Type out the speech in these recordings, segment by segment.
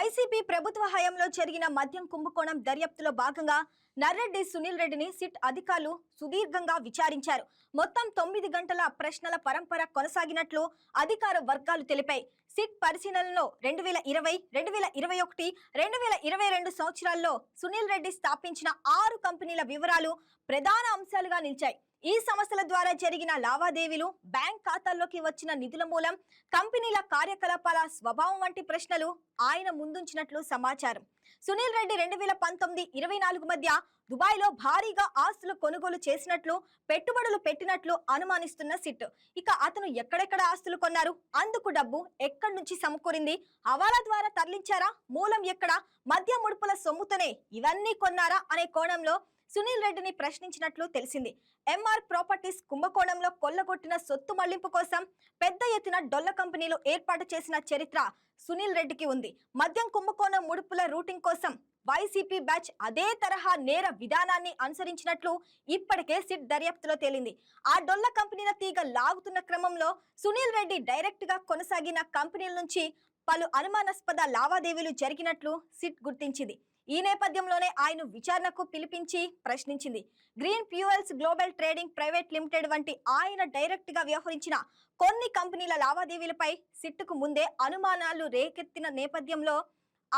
YCP ప్రభుత్వ హయాంలో జరిగిన మద్యం కుంభకోణం దర్యాప్తులో భాగంగా నర్రెడ్డి సునీల్ రెడ్డిని సిట్ అధికారులు సుదీర్ఘంగా విచారించారు. మొత్తం తొమ్మిది గంటల ప్రశ్నల పరంపర కొనసాగినట్లు అధికార వర్గాలు తెలిపాయి. సిట్ పరిశీలనలో రెండు వేల ఇరవై రెండు వేల ఇరవై ఒకటి రెండు వేల ఇరవై రెండు సంవత్సరాల్లో సునీల్ రెడ్డి స్థాపించిన ఆరు కంపెనీల వివరాలు ప్రధాన అంశాలుగా నిలిచాయి. ఈ సంస్థల ద్వారా జరిగిన లావాదేవీలు బ్యాంక్ ఖాతాల్లోకి వచ్చిన నిధుల మూలం కంపెనీల కార్యకలాపాల స్వభావం వంటి ప్రశ్నలు ఆయన ముందుంచినట్లు సమాచారం. సునీల్ రెడ్డి రెండు వేల పంతొమ్మిది ఇరవై నాలుగు మధ్య దుబాయ్లో భారీగా ఆస్తులు కొనుగోలు చేసినట్లు పెట్టుబడులు పెట్టినట్లు అనుమానిస్తున్న సిట్. ఇక అతను ఎక్కడెక్కడ ఆస్తులు కొన్నారు? అందుకు డబ్బు ఎక్కడి నుంచి సమకూరింది? హవాలా ద్వారా తరలించారా? మూలం ఎక్కడ? మద్య ముడుపుల సొమ్ముతోనే ఇవన్నీ కొన్నారా? అనే కోణంలో సునీల్ రెడ్డిని ప్రశ్నించినట్లు తెలిసింది. ఎంఆర్ ప్రాపర్టీస్ కుంభకోణంలో కొల్లగొట్టిన సొత్తు మళ్ళింపు కోసం పెద్ద ఎత్తున డొల్ల కంపెనీలు ఏర్పాటు చేసిన చరిత్ర సునీల్ రెడ్డికి ఉంది. మద్యం కుంభకోణం ముడుపుల రూటింగ్ కోసం వైసీపీ బ్యాచ్ అదే తరహా నేర విధానాన్ని అనుసరించినట్లు ఇప్పటికే సిట్ దర్యాప్తులో తేలింది. ఆ డొల్ల కంపెనీల తీగ లాగుతున్న క్రమంలో సునీల్ రెడ్డి డైరెక్ట్గా కొనసాగిన కంపెనీల నుంచి పలు అనుమానాస్పద లావాదేవీలు జరిగినట్లు సిట్ గుర్తించింది. ఈ నేపథ్యంలోనే ఆయన విచారణకు పిలిపించి ప్రశ్నించింది. Green fuels global trading private limited వంటి ఆయన డైరెక్ట్గా వ్యవహరించిన కొన్ని కంపెనీల లావాదేవీలపై సిట్టుకు ముందే అనుమానాలు రేకెత్తిన నేపథ్యంలో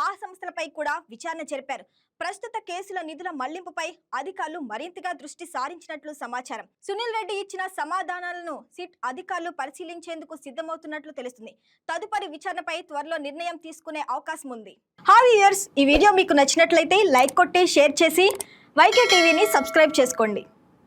ఆ సంస్థలపై కూడా విచారణ జరిపారు. ప్రస్తుత కేసుల నిధుల మళ్ళింపుపై అధికారులు మరింతగా దృష్టి సారించినట్లు సమాచారం. సునీల్ రెడ్డి ఇచ్చిన సమాధానాలను సిట్ అధికారులు పరిశీలించేందుకు సిద్ధమవుతున్నట్లు తెలుస్తుంది. తదుపరి విచారణపై త్వరలో నిర్ణయం తీసుకునే అవకాశం ఉంది. హావ్ ఇయర్స్ ఈ వీడియో మీకు నచ్చినట్లయితే లైక్ కొట్టి షేర్ చేసి వైకే టీవీని సబ్స్క్రైబ్ చేసుకోండి.